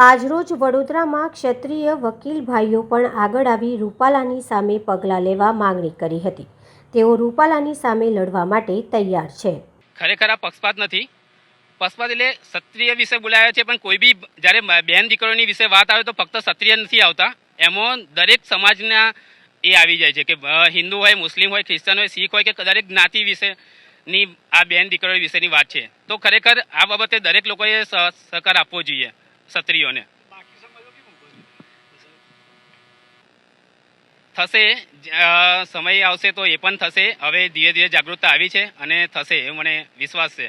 આજરોજ વડોદરામાં ક્ષત્રિય વકીલ ભાઈઓ પણ આગળ આવી રૂપાલાની સામે પગલાં લેવા માંગણી કરી હતી. તેઓ રૂપાલાની સામે લડવા માટે તૈયાર છે. ખરેખર આ પક્ષપાત નથી. પક્ષપાત એટલે ક્ષત્રિય વિશે બોલાયા છે, પણ કોઈ બી જ્યારે બેન દીકરીઓની વિશે વાત આવે તો ફક્ત ક્ષત્રિય નથી આવતા. એમાં દરેક સમાજના એ આવી જાય છે કે હિન્દુ હોય, મુસ્લિમ હોય ક્રિશ્ચન હોય, શીખ હોય કે દરેક જ્ઞાતિ વિશેની આ બેન દીકરીઓ વિશેની વાત છે. તો ખરેખર આ બાબતે દરેક લોકોએ સહ- સહકાર આપવો જોઈએ. ક્ષત્રિયોને. થશે સમય આવશે તો એ પણ થશે. હવે ધીરે ધીરે જાગૃતતા આવી છે અને થશે એ મને વિશ્વાસ છે.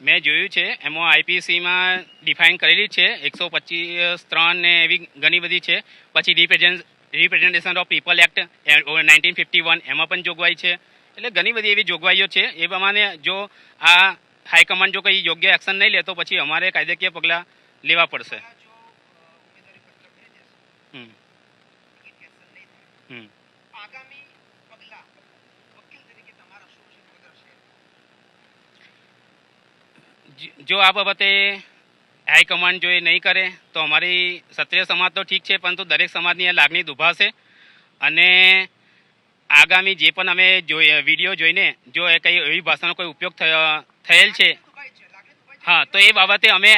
મેં જોયું છે એમાં આઈપીસીમાં ડિફાઇન કરેલી છે એકસો પચીસ ત્રણ ને એવી ઘણી બધી છે. પછી represent representation of people act nineteen fifty one એમાં પણ જોગવાઈ છે. એટલે ઘણી બધી એવી જોગવાઈઓ છે. એ પ્રમાણે જો આ હાઈકમાન્ડ જો કંઈ યોગ્ય એક્શન નહીં લે, તો પછી અમારે કાયદાકીય પગલાં લેવા પડશે. જો આ બાબતે હાઈકમાન્ડ જો એ નહીં કરે તો અમારી ક્ષત્રિય સમાજ તો ઠીક છે પરંતુ દરેક સમાજની આ લાગણી દુભાશે. અને આગામી જે પણ અમે જોઈએ વીડિયો જોઈને જો એ કંઈ એવી ભાષાનો કોઈ ઉપયોગ થયો- થયેલ છે હા તો એ બાબતે અમે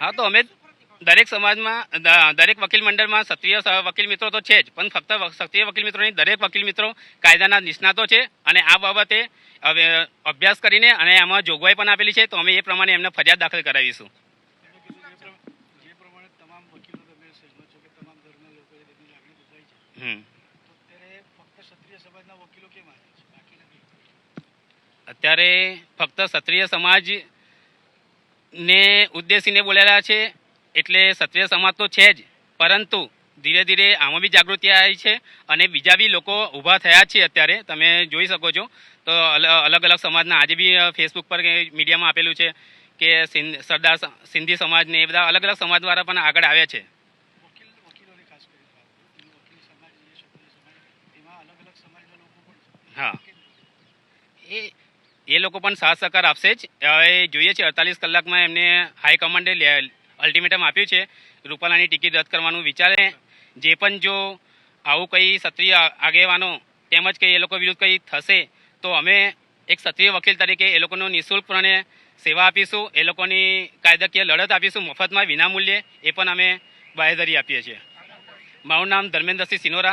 હા તો અમે દરેક સમાજમાં દરેક વકીલ મંડળમાં સક્રિય વકીલ મિત્રો તો છે જ, પણ ફક્ત સક્રિય વકીલ મિત્રો નહીં, દરેક વકીલ મિત્રો કાયદાના નિષ્ણાતો છે અને આ બાબતે અભ્યાસ કરીને અને આમાં જોગવાઈ પણ આપેલી છે, તો અમે એ પ્રમાણે એમને ફરિયાદ દાખલ કરાવીશું. અત્યારે ફક્ત ક્ષત્રિય સમાજ ને ઉદ્દેશીને બોલેલા છે એટલે સત્રિય સમાજ તો છે જ, પરંતુ ધીરે ધીરે આમાં બી જાગૃતિ આવી છે અને બીજા બી લોકો ઊભા થયા છે અત્યારે, તમે જોઈ શકો છો તો અલ- અલગ અલગ સમાજના આજે બી ફેસબુક પર મીડિયામાં આપેલું છે કે સરદાર સિંધી સમાજને એ બધા અલગ અલગ સમાજ દ્વારા પણ આગળ આવ્યા છે. હા. એ એ લોકો પણ સાથ સહકાર આપશે જ હવે જોઈએ છે અડતાલીસ કલાકમાં એમને હાઈકમાન્ડે અલ્ટિમેટમ આપ્યું છે. રૂપાલાની ટિકિટ રદ કરવાનું વિચારે. જે પણ જો આવું કંઈ ક્ષત્રિય આગેવાનો તેમજ કંઈ એ લોકો વિરુદ્ધ કંઈ થશે, તો અમે એક ક્ષત્રિય વકીલ તરીકે એ લોકોનો નિઃશુલ્કપણે સેવા આપીશું. એ લોકોની કાયદાકીય લડત આપીશું, મફતમાં વિનામૂલ્યે, એ પણ અમે બાહેધરી આપીએ છીએ. મારું નામ ધર્મેન્દ્રસિંહ સિનોરા.